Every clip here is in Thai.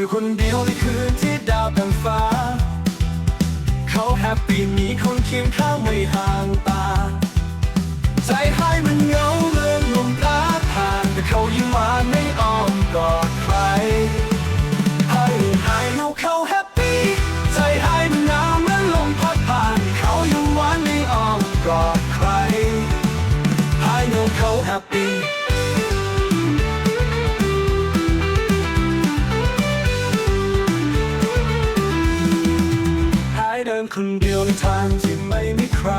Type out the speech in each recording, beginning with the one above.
อยู่คนเดียวในคืนที่ดาวแผ่นฟ้า เขาแฮปปี้มีคนเคียงข้างไม่ห่างตา ใจให้มันเหงาเลื่อนลมพัดผ่านแต่เขายังมมาไม่อ้อมกอดใครให้ให้เงาเขาแฮปปี้ ใจให้มันหนาวเหมือนลมพัดผ่าน เขายิ้มวานไม่อ้อมกอดใครให้เงาเขาแฮปปี้ คนเดียวในทางที่ไม่มีใคร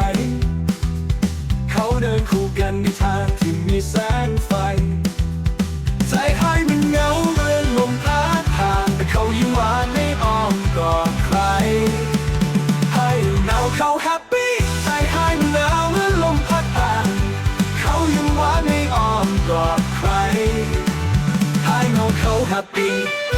เขาเดินคู่กันในทางที่มีแสงไฟ ใจให้มันเหงาเมื่อลมพัดผ่านแต่เขายิ้มหวานไม่อ้อมกอดใคร ให้หนาวเขาแฮปปี้ใจให้มันหนาวเมื่อลมพัดผ่านเขายิ้มหวานไม่อ้อมกอดใคร ให้หนาวเขาแฮปปี้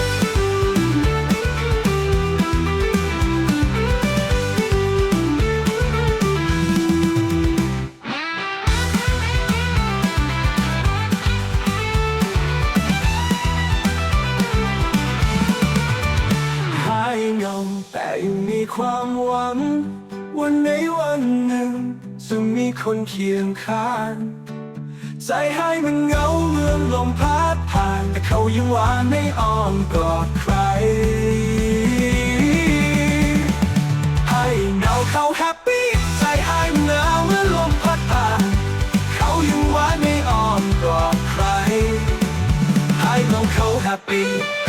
ยังมีความหวัง วันในวันหนึ่ง จะมีคนเคียงข้าง ใจให้มันเหงาเมื่อลมพัดผ่านแต่เขายังหวานม่อ้อมกอดใคร ให้เงาเขาแฮปปี้ใจให้มันหนาวเมื่อลมพัดผ่านเขายังหวานม่อ้อมกอดใคร ให้เงาเขาแฮปปี้